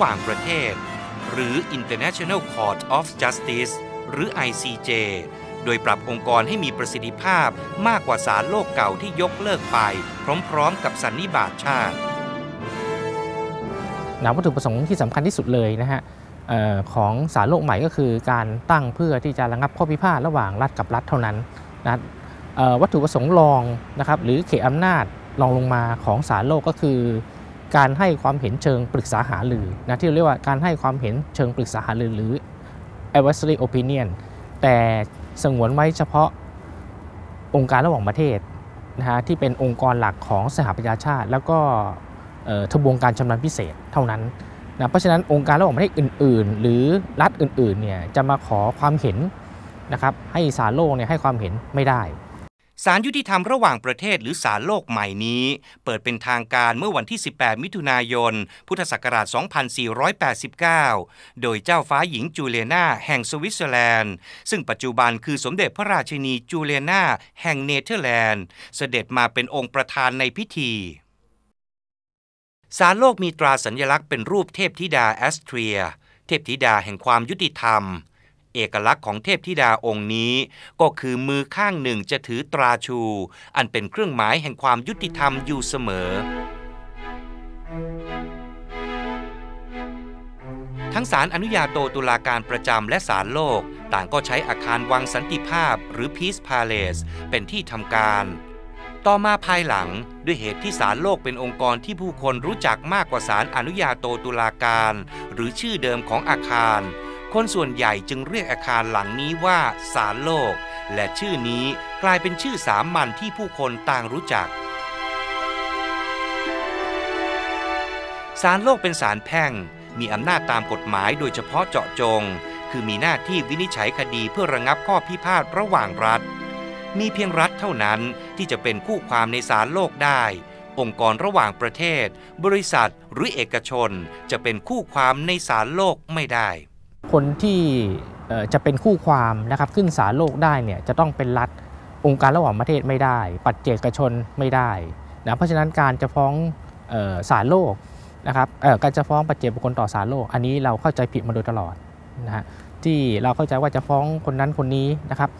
หว่างประเทศ หรือ International Court of Justice หรือ ICJ โดยปรับองค์กรให้มีประสิทธิภาพมากกว่าศาลโลกเก่าที่ยกเลิกไป พร้อมๆ กับสันนิบาตชาตินะวัตถุประสงค์ที่สำคัญที่สุดเลยนะฮะของศาลโลกใหม่ก็คือการตั้งเพื่อที่จะระงับข้อพิพาทระหว่างรัฐกับรัฐเท่านั้นนะวัตถุประสงค์รองนะครับหรือเขตอำนาจรองลงมาของศาลโลกก็คือ การให้ความเห็นเชิงปรึกษาหารือนะที่เรียกว่าการให้ความเห็นเชิงปรึกษาหารือหรือ advisory opinion แต่สงวนไว้เฉพาะองค์การระหว่างประเทศนะฮะที่เป็นองค์กรหลักของสหประชาชาติ แล้วก็ทบวงการชำนาญพิเศษเท่านั้นนะเพราะฉะนั้นองค์การระหว่างประเทศอื่น ๆ หรือรัฐอื่นๆเนี่ยจะมาขอความเห็นนะครับให้ศาลโลกเนี่ยให้ความเห็นไม่ได้ ศาลยุติธรรมระหว่างประเทศหรือศาลโลกใหม่นี้ เปิดเป็นทางการเมื่อวันที่ 18 มิถุนายน พุทธศักราช 2489 โดยเจ้าฟ้าหญิงจูเลียนาแห่งสวิตเซอร์แลนด์ ซึ่งปัจจุบันคือสมเด็จพระราชินีจูเลียนาแห่งเนเธอร์แลนด์ เสด็จมาเป็นองค์ประธานในพิธีศาลโลกมีตราสัญลักษณ์เป็นรูปเทพธิดาแอสเทรีย เทพธิดาแห่งความยุติธรรม เอกลักษณ์ของเทพธิดาองค์นี้ ก็คือมือข้างหนึ่งจะถือตราชู อันเป็นเครื่องหมายแห่งความยุติธรรมอยู่เสมอ ทั้งศาลอนุญาโตตุลาการประจำและศาลโลก ต่างก็ใช้อาคารวังสันติภาพหรือ Peace Palace เป็นที่ทำการต่อมาภายหลังด้วยเหตุที่ศาลโลกเป็นองค์กรที่ผู้คนรู้จักมากกว่าศาลอนุญาโตตุลาการ หรือชื่อเดิมของอาคาร คนส่วนใหญ่จึงเรียกอาคารหลังนี้ว่าศาลโลก และชื่อนี้กลายเป็นชื่อสามัญที่ผู้คนต่างรู้จักศาลโลกเป็นศาลแพ่ง มีอำนาจตามกฎหมายโดยเฉพาะเจาะจง คือมีหน้าที่วินิจฉัยคดีเพื่อระงับข้อพิพาทระหว่างรัฐ มีเพียงรัฐเท่านั้นที่จะเป็นคู่ความในศาลโลกได้ องค์กรระหว่างประเทศ บริษัทหรือเอกชนจะเป็นคู่ความในศาลโลกไม่ได้ คนที่จะเป็นคู่ความนะครับขึ้นศาลโลกได้เนี่ยจะต้องเป็นรัฐองค์การระหว่างประเทศไม่ได้ ปัจเจกชนไม่ได้นะเพราะฉะนั้นการจะฟ้องศาลโลกนะครับการจะฟ้องปัจเจกบุคคลต่อศาลโลก อันนี้เราเข้าใจผิดมาโดยตลอดนะฮะที่เราเข้าใจว่าจะฟ้องคนนั้นคนนี้นะครับ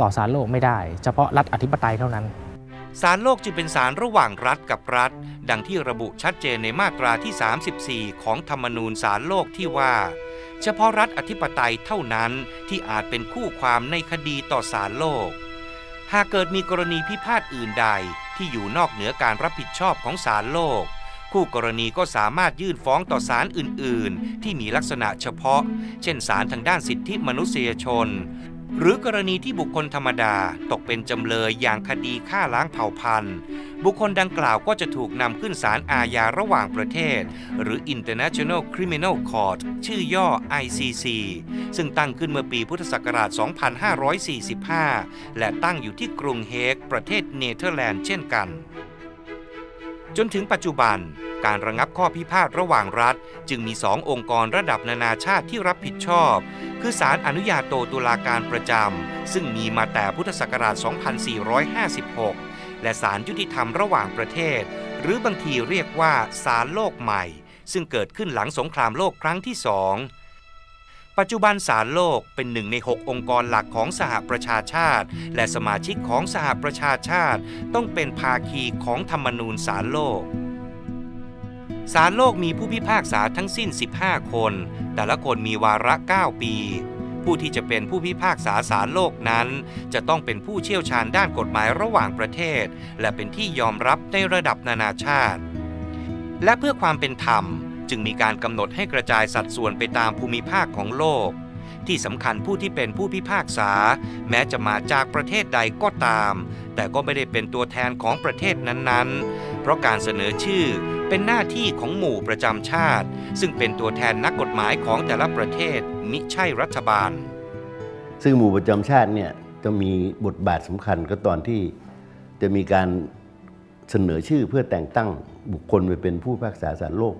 ต่อศาลโลกไม่ได้ เฉพาะรัฐอธิปไตยเท่านั้น ศาลโลกจึงเป็นศาลระหว่างรัฐกับรัฐ ดังที่ระบุชัดเจนในมาตราที่ 34 ของธรรมนูญศาลโลกที่ว่า เฉพาะรัฐอธิปไตยเท่านั้นที่อาจเป็นคู่ความในคดีต่อศาลโลก หากเกิดมีกรณีพิพาทอื่นใดที่อยู่นอกเหนือการรับผิดชอบของศาลโลก คู่กรณีก็สามารถยื่นฟ้องต่อศาลอื่น ๆ ที่มีลักษณะเฉพาะ เช่นศาลทางด้านสิทธิมนุษยชน หรือกรณีที่บุคคลธรรมดาตกเป็นจำเลยอย่างคดีฆ่าล้างเผ่าพันธุ์ บุคคลดังกล่าวก็จะถูกนำขึ้นศาลอาญาระหว่างประเทศ หรือ International Criminal Court ชื่อย่อ ICC ซึ่งตั้งขึ้นเมื่อปีพุทธศักราช 2545 และตั้งอยู่ที่กรุงเฮกประเทศเนเธอร์แลนด์เช่นกัน จนถึงปัจจุบัน การระงับข้อพิพาทระหว่างรัฐ จึงมีสององค์กรระดับนานาชาติที่รับผิดชอบ คือศาลอนุญาโตตุลาการประจำ ซึ่งมีมาแต่พุทธศักราช 2456 และศาลยุติธรรมระหว่างประเทศ หรือบางทีเรียกว่าศาลโลกใหม่ ซึ่งเกิดขึ้นหลังสงครามโลกครั้งที่สอง ปัจจุบันศาลโลกเป็นหนึ่งใน 6 องค์กรหลักของสหประชาชาติ และสมาชิกของสหประชาชาติ ต้องเป็นภาคีของธรรมนูญศาลโลกศาลโลกมีผู้พิพากษาทั้งสิ้น 15 คน แต่ละคนมีวาระ 9 ปี ผู้ที่จะเป็นผู้พิพากษาศาลโลกนั้น จะต้องเป็นผู้เชี่ยวชาญด้านกฎหมายระหว่างประเทศ และเป็นที่ยอมรับในระดับนานาชาติ และเพื่อความเป็นธรรม จึงมีการกำหนดให้กระจายสัดส่วนไปตามภูมิภาคของโลก ที่สำคัญผู้ที่เป็นผู้พิพากษา แม้จะมาจากประเทศใดก็ตาม แต่ก็ไม่ได้เป็นตัวแทนของประเทศนั้นๆ เพราะการเสนอชื่อเป็นหน้าที่ของหมู่ประจำชาติ ซึ่งเป็นตัวแทนนักกฎหมายของแต่ละประเทศมิใช่รัฐบาล ซึ่งหมู่ประจำชาติเนี่ยจะมีบทบาทสำคัญก็ตอนที่จะมีการเสนอชื่อเพื่อแต่งตั้งบุคคลไปเป็นผู้พิพากษาศาลโลก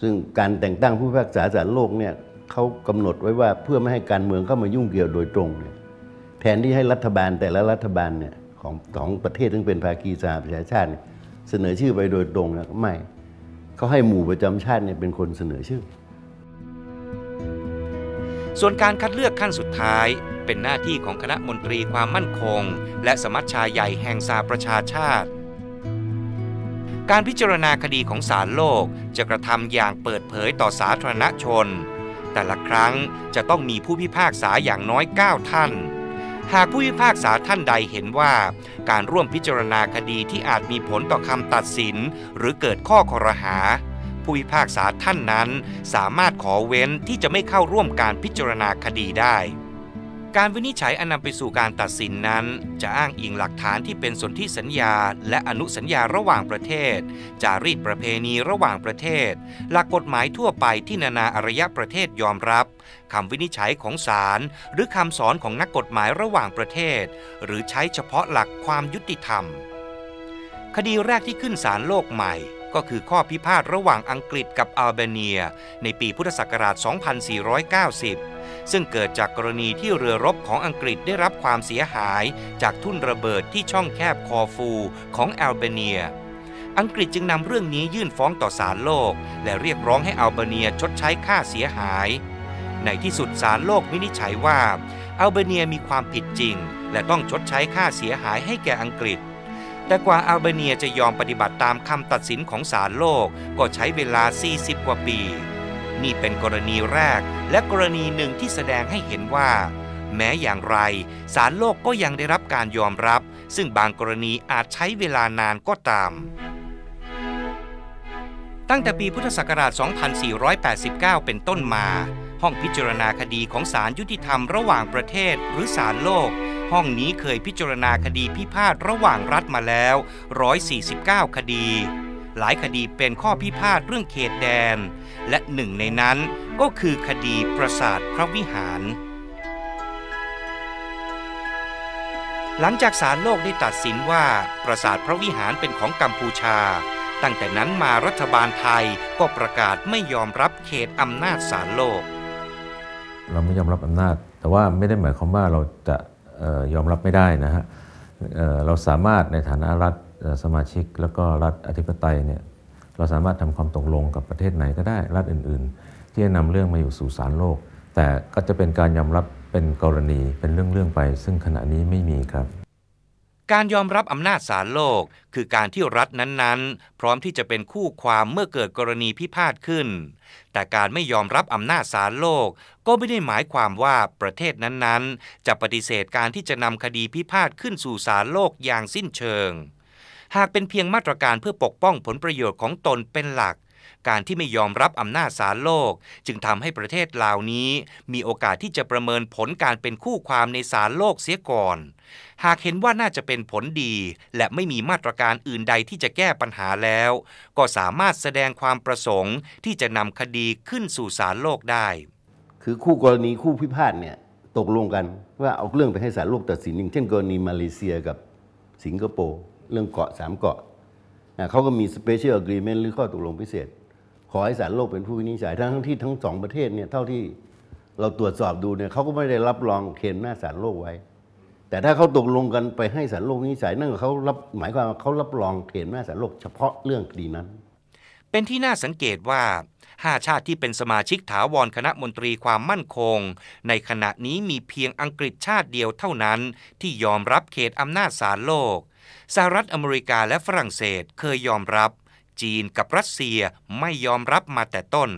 ซึ่งการแต่งตั้งผู้พิพากษาศาลโลกเนี่ยเขากำหนดไว้ว่าเพื่อไม่ให้การเมืองเข้ามายุ่งเกี่ยวโดยตรงเนี่ยแทนที่ให้รัฐบาลแต่ละรัฐบาลเนี่ยของของประเทศซึ่งเป็นภาคีสหประชาชาติ เสนอชื่อไปโดยตรงนะไม่เขาให้หมู่ประจำชาติเนี่ยเป็นคนเสนอชื่อ ส่วนการคัดเลือกขั้นสุดท้ายเป็นหน้าที่ของคณะมนตรีความมั่นคง และสมัชชาใหญ่แห่งสาประชาชาติ การพิจารณาคดีของศาลโลกจะกระทำอย่างเปิดเผยต่อสาธารณชน แต่ละครั้งจะต้องมีผู้พิพากษาอย่างน้อย 9 ท่าน หากผู้พิพากษาท่านใดเห็นว่า การร่วมพิจารณาคดีที่อาจมีผลต่อคำตัดสิน หรือเกิดข้อคอรหา ผู้พิพากษาท่านนั้นสามารถขอเว้นที่จะไม่เข้าร่วมการพิจารณาคดีได้ การวินิจฉัยอันนำไปสู่การตัดสินนั้น จะอ้างอิงหลักฐานที่เป็นสนธิสัญญา และอนุสัญญาระหว่างประเทศ จารีตประเพณีระหว่างประเทศ หลักกฎหมายทั่วไปที่นานาอารยประเทศยอมรับคำวินิจฉัยของศาลหรือคำสอนของนักกฎหมายระหว่างประเทศ หรือใช้เฉพาะหลักความยุติธรรม คดีแรกที่ขึ้นศาลโลกใหม่ ก็คือข้อพิพาทระหว่างอังกฤษกับอัลเบเนีย ในปีพุทธศักราช 2490 ซึ่งเกิดจากกรณีที่เรือรบของอังกฤษได้รับความเสียหายจากทุ่นระเบิดที่ช่องแคบคอฟูของอัลเบเนีย อังกฤษจึงนำเรื่องนี้ยื่นฟ้องต่อศาลโลก และเรียกร้องให้อัลเบเนียชดใช้ค่าเสียหาย ในที่สุดศาลโลกวินิจฉัยว่าอัลเบเนียมีความผิดจริง และต้องชดใช้ค่าเสียหายให้แก่อังกฤษ แต่กว่าอัลเบเนียจะยอมปฏิบัติตามคำตัดสินของศาลโลกก็ใช้เวลา 40 กว่าปี นี่เป็นกรณีแรกและกรณีหนึ่งที่แสดงให้เห็นว่า แม้อย่างไรศาลโลกก็ยังได้รับการยอมรับ ซึ่งบางกรณีอาจใช้เวลานานก็ตาม ตั้งแต่ปีพุทธศักราช 2489 เป็นต้นมา ห้องพิจารณาคดีของศาลยุติธรรมระหว่างประเทศหรือศาลโลก ห้องนี้เคยพิจารณาคดีพิพาทระหว่างรัฐมาแล้ว 149 คดี หลายคดีเป็นข้อพิพาทเรื่องเขตแดน และหนึ่งในนั้นก็คือคดีปราสาทพระวิหาร หลังจากศาลโลกได้ตัดสินว่าปราสาทพระวิหารเป็นของกัมพูชา ตั้งแต่นั้นมารัฐบาลไทยก็ประกาศไม่ยอมรับเขตอำนาจศาลโลก เราไม่ยอมรับอำนาจ แต่ว่าไม่ได้หมายความว่าเราจะ ยอมรับไม่ได้นะฮะเเราสามารถในฐานะรัฐสมาชิก แล้วก็รัฐอธิปไตยเนี่ยเราสามารถทำความตกลงกับประเทศไหนก็ได้รัฐอื่น ๆ ที่จะนำเรื่องมาอยู่สู่ศาลโลก แต่ก็จะเป็นการยอมรับเป็นกรณีเป็นเรื่องๆไป ซึ่งขณะนี้ไม่มีครับ การยอมรับอำนาจศาลโลก คือการที่รัฐนั้นๆ พร้อมที่จะเป็นคู่ความเมื่อเกิดกรณีพิพาทขึ้น แต่การไม่ยอมรับอำนาจศาลโลก ก็ไม่ได้หมายความว่าประเทศนั้นๆ จะปฏิเสธการที่จะนำคดีพิพาทขึ้นสู่ศาลโลกอย่างสิ้นเชิง หากเป็นเพียงมาตรการเพื่อปกป้องผลประโยชน์ของตนเป็นหลัก การที่ไม่ยอมรับอำนาจศาลโลก จึงทำให้ประเทศเหล่านี้ มีโอกาสที่จะประเมินผลการเป็นคู่ความในศาลโลกเสียก่อน หากเห็นว่าน่าจะเป็นผลดี และไม่มีมาตรการอื่นใดที่จะแก้ปัญหาแล้ว ก็สามารถแสดงความประสงค์ที่จะนำคดีขึ้นสู่ศาลโลกได้ คือคู่กรณีคู่พิพาทเนี่ยตกลงกันว่าเอาเรื่องไปให้ศาลโลกตัดสินอย่างเช่นกรณีมาเลเซียกับสิงคโปร์เรื่องเกาะสามเกาะนะ เขาก็มี special agreement หรือข้อตกลงพิเศษ ขอให้ศาลโลกเป็นผู้วินิจฉัยทั้งที่ทั้งสองประเทศเนี่ยเท่าที่เราตรวจสอบดูเนี่ยเขาก็ไม่ได้รับรองเคนหน้าศาลโลกไว้ แต่ถ้าเขาตกลงกันไปให้ศาลโลกวินิจฉัยนั่นเขารับหมายความว่าเขารับรองเขนหน้าศาลโลกเฉพาะเรื่องคดีนั้น เป็นที่น่าสังเกตว่าห้าชาติที่เป็นสมาชิกถาวรคณะมนตรีความมั่นคง ในขณะนี้มีเพียงอังกฤษชาติเดียวเท่านั้นที่ยอมรับเขตอำนาจศาลโลก สหรัฐอเมริกาและฝรั่งเศสเคยยอมรับ จีนกับรัสเซียไม่ยอมรับมาแต่ต้น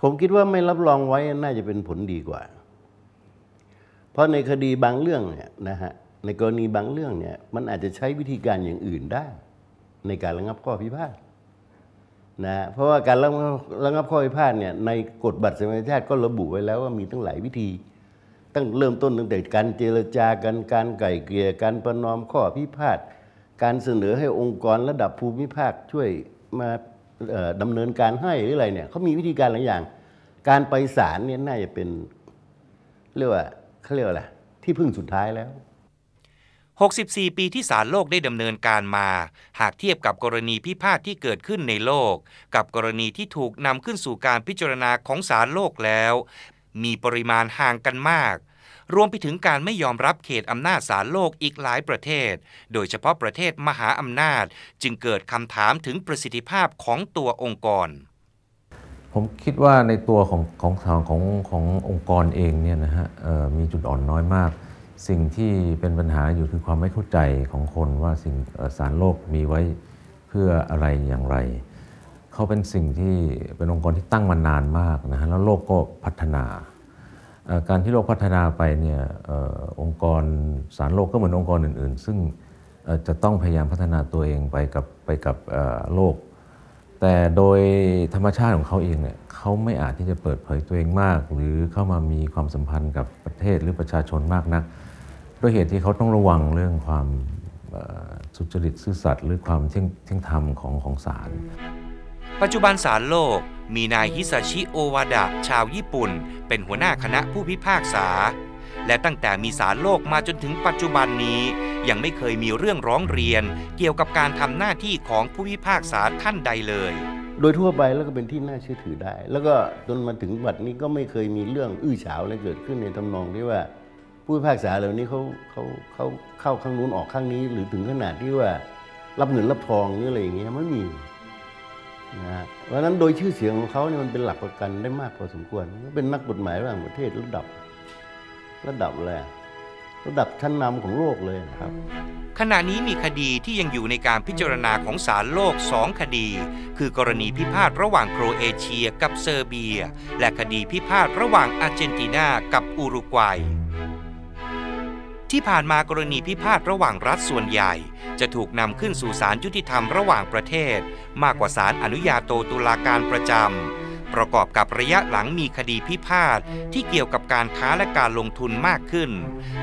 ผมคิดว่าไม่รับรองไว้น่าจะเป็นผลดีกว่า เพราะในคดีบางเรื่องเนี่ยนะฮะในกรณีบางเรื่องเนี่ยมันอาจจะใช้วิธีการอย่างอื่นได้ ในการระงับข้อพิพาทนะฮะเพราะว่าการระงับข้อพิพาทเนี่ยในกฎบัตรสมัยชาติก็ระบุไว้แล้วว่ามีตั้งหลายวิธี ตั้งเริ่มต้นตั้งแต่การเจรจากันการไก่เกลี่ยการประนอมข้อพิพาทการเสนอให้องค์กรระดับภูมิภาคช่วยมาเอ่อดำเนินการให้หรืออะไรเนี่ยเขามีวิธีการหลายอย่าง การไปศาลเนี่ยน่าจะเป็นเรียกว่าเขาเรียกว่าอะไรที่พึ่งสุดท้ายแล้ว 64 ปีที่ศาลโลกได้ดำเนินการมา หากเทียบกับกรณีพิพาทที่เกิดขึ้นในโลก กับกรณีที่ถูกนำขึ้นสู่การพิจารณาของศาลโลกแล้ว มีปริมาณห่างกันมาก รวมไปถึงการไม่ยอมรับเขตอำนาจศาลโลกอีกหลายประเทศ โดยเฉพาะประเทศมหาอำนาจ จึงเกิดคำถามถึงประสิทธิภาพของตัวองค์กร ผมคิดว่าในตัวของของทางของขององค์กรเองเนี่ยนะฮะมีจุดอ่อนน้อยมากสิ่งที่เป็นปัญหาอยู่คือความไม่เข้าใจของคนว่าสิ่งสารโลกมีไว้เพื่ออะไรอย่างไร เขาเป็นสิ่งที่เป็นองค์กรที่ตั้งมานานมากนะฮะแล้วโลกก็พัฒนาการที่โลกพัฒนาไปเนี่ยอองค์กรสารโลกก็เหมือนองค์กรอื่น ๆ ซึ่งจะต้องพยายามพัฒนาตัวเองไปกับไปกับโลก แต่โดยธรรมชาติของเขาเองเนี่ยเขาไม่อาจที่จะเปิดเผยตัวเองมาก หรือเข้ามามีความสัมพันธ์กับประเทศหรือประชาชนมากนัก ด้วยเหตุที่เขาต้องระวังเรื่องความสุจริตซื่อสัตย์หรือความเที่ยงเที่ยงธรรมของของศาล ปัจจุบันศาลโลกมีนายฮิซาชิโอวาดะชาวญี่ปุ่น เป็นหัวหน้าคณะผู้พิพากษา และตั้งแต่มีศาลโลกมาจนถึงปัจจุบันนี้ ยังไม่เคยมีเรื่องร้องเรียน เกี่ยวกับการทำหน้าที่ของผู้พิพากษาท่านใดเลย โดยทั่วไปแล้วก็เป็นที่น่าเชื่อถือได้ แล้วก็จนมาถึงบัดนี้ก็ไม่เคยมีเรื่องอื้อฉาวอะไรเกิดขึ้นในทำนองที่ว่า ผู้พิพากษาเหล่านี้เขาเขาเขาเข้าข้างนู้นออกข้างนี้ หรือถึงขนาดที่ว่ารับเงินรับทองหรืออะไรอย่างเงี้ยไม่มี เพราะนั้นโดยชื่อเสียงของเขาเนี่ยมันเป็นหลักประกันได้มากพอสมควรเขาเป็นนักกฎหมายระหว่างประเทศระดับ ระดับอะไรอะระดับชั้นนำของโลกเลยนะครับ ขณะนี้มีคดีที่ยังอยู่ในการพิจารณาของศาลโลกสองคดี คือกรณีพิพาทระหว่างโครเอเชียกับเซอร์เบีย และคดีพิพาทระหว่างอาร์เจนตินากับอุรุกวัย ที่ผ่านมากรณีพิพาทระหว่างรัฐส่วนใหญ่ จะถูกนำขึ้นสู่ศาลยุติธรรมระหว่างประเทศ มากกว่าศาลอนุญาโตตุลาการประจำ ประกอบกับระยะหลังมีคดีพิพาทที่เกี่ยวกับการค้าและการลงทุนมากขึ้น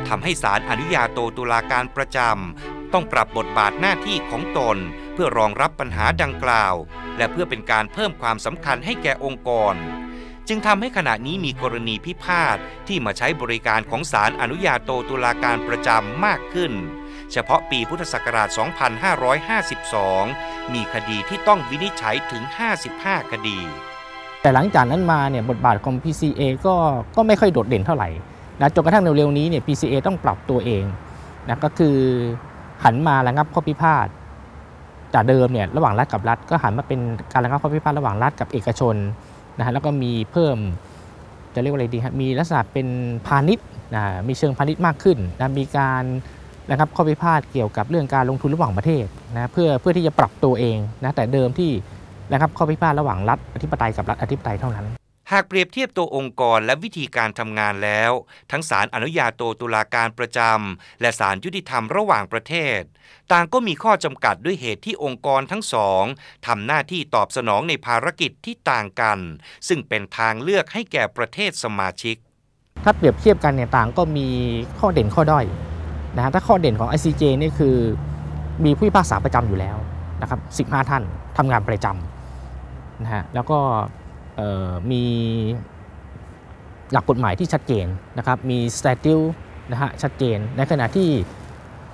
ทำให้ศาลอนุญาโตตุลาการประจำต้องปรับบทบาทหน้าที่ของตน เพื่อรองรับปัญหาดังกล่าว และเพื่อเป็นการเพิ่มความสำคัญให้แก่องค์กร จึงทำให้ขณะนี้มีกรณีพิพาทที่มาใช้บริการของศาลอนุญาโตตุลาการประจำมากขึ้น เฉพาะปีพุทธศักราช 2552 มีคดีที่ต้องวินิจฉัยถึง 55 คดี แต่หลังจากนั้นมาเนี่ยบทบาทของ PCA ก็ก็ไม่ค่อยโดดเด่นเท่าไหร่นะจนกระทั่งเร็วๆนี้เนี่ย PCA ต้องปรับตัวเองนะก็คือหันมาระงับข้อพิพาทจากเดิมเนี่ยระหว่างรัฐกับรัฐก็หันมาเป็นการระงับข้อพิพาทระหว่างรัฐกับเอกชน นะฮะแล้วก็มีเพิ่มจะเรียกว่าอะไรดีครับมีลักษณะเป็นพาณิชย์นะมีเชิงพาณิชย์มากขึ้นนะมีการนะครับข้อพิพาทเกี่ยวกับเรื่องการลงทุนระหว่างประเทศนะเพื่อเพื่อที่จะปรับตัวเองนะแต่เดิมที่นะครับข้อพิพาทระหว่างรัฐอธิปไตยกับรัฐอธิปไตยเท่านั้น หากเปรียบเทียบตัวองค์กรและวิธีการทำงานแล้ว ทั้งศาลอนุญาโตตุลาการประจำและศาลยุติธรรมระหว่างประเทศ ต่างก็มีข้อจำกัดด้วยเหตุที่องค์กรทั้งสองทำหน้าที่ตอบสนองในภารกิจที่ต่างกัน ซึ่งเป็นทางเลือกให้แก่ประเทศสมาชิก ถ้าเปรียบเทียบกันเนี่ยต่างก็มีข้อเด่นข้อด้อยนะฮะถ้าข้อเด่นของ ICJ นี่คือมีผู้พิพากษาประจำอยู่แล้วนะครับ15 ท่านทำงานประจำนะฮะแล้วก็ มีหลักกฎหมายที่ชัดเจนนะครับมีส t a t u นะฮะชัดเจน ในขณะที่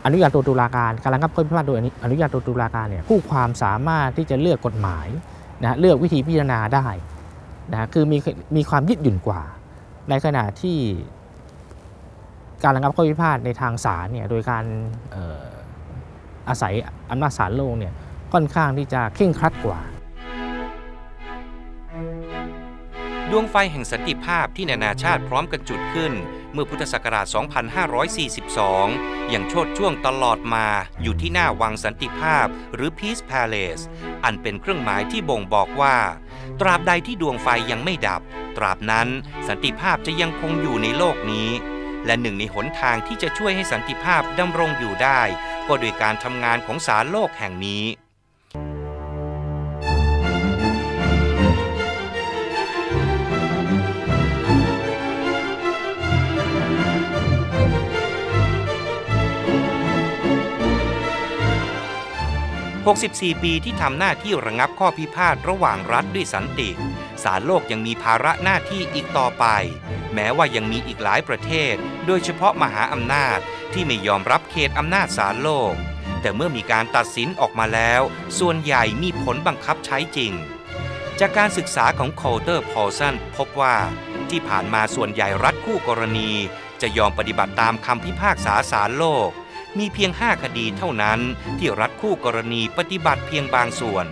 อนุญาโตตุลาการการระงับข้อพิพาทโดยอนุญาโตตุลาการเนี่ยผู้ความสามารถที่จะเลือกกฎหมายนะฮะเลือกวิธีพิจารณาได้นะฮะคือมีมีความยืดหยุ่นกว่า ในขณะที่การระงับข้อพิพาทในทางศาลเนี่ยโดยการอออาศัยอำนาจศาลโลกเนี่ยค่อนข้างที่จะเคร่งครัดกว่า ดวงไฟแห่งสันติภาพที่นานาชาติพร้อมกันจุดขึ้น เมื่อพุทธศักราช 2542 อย่างโชดช่วงตลอดมาอยู่ที่หน้าวังสันติภาพหรือ Peace Palace อันเป็นเครื่องหมายที่บ่งบอกว่า ตราบใดที่ดวงไฟยังไม่ดับ ตราบนั้นสันติภาพจะยังคงอยู่ในโลกนี้ และหนึ่งในหนทางที่จะช่วยให้สันติภาพดำรงอยู่ได้ ก็โดยการทำงานของศาลโลกแห่งนี้ 64 ปีที่ทำหน้าที่ระงับข้อพิพาทระหว่างรัฐด้วยสันติศาลโลกยังมีภาระหน้าที่อีกต่อไป แม้ว่ายังมีอีกหลายประเทศ โดยเฉพาะมหาอำนาจที่ไม่ยอมรับเขตอำนาจศาลโลก แต่เมื่อมีการตัดสินออกมาแล้ว ส่วนใหญ่มีผลบังคับใช้จริง จากการศึกษาของโคลเตอร์พอลสันพบว่าที่ผ่านมาส่วนใหญ่รัฐคู่กรณี จะยอมปฏิบัติตามคำพิพากษาศาลโลก มีเพียง 5 คดีเท่านั้นที่รัฐคู่กรณีปฏิบัติเพียงบางส่วน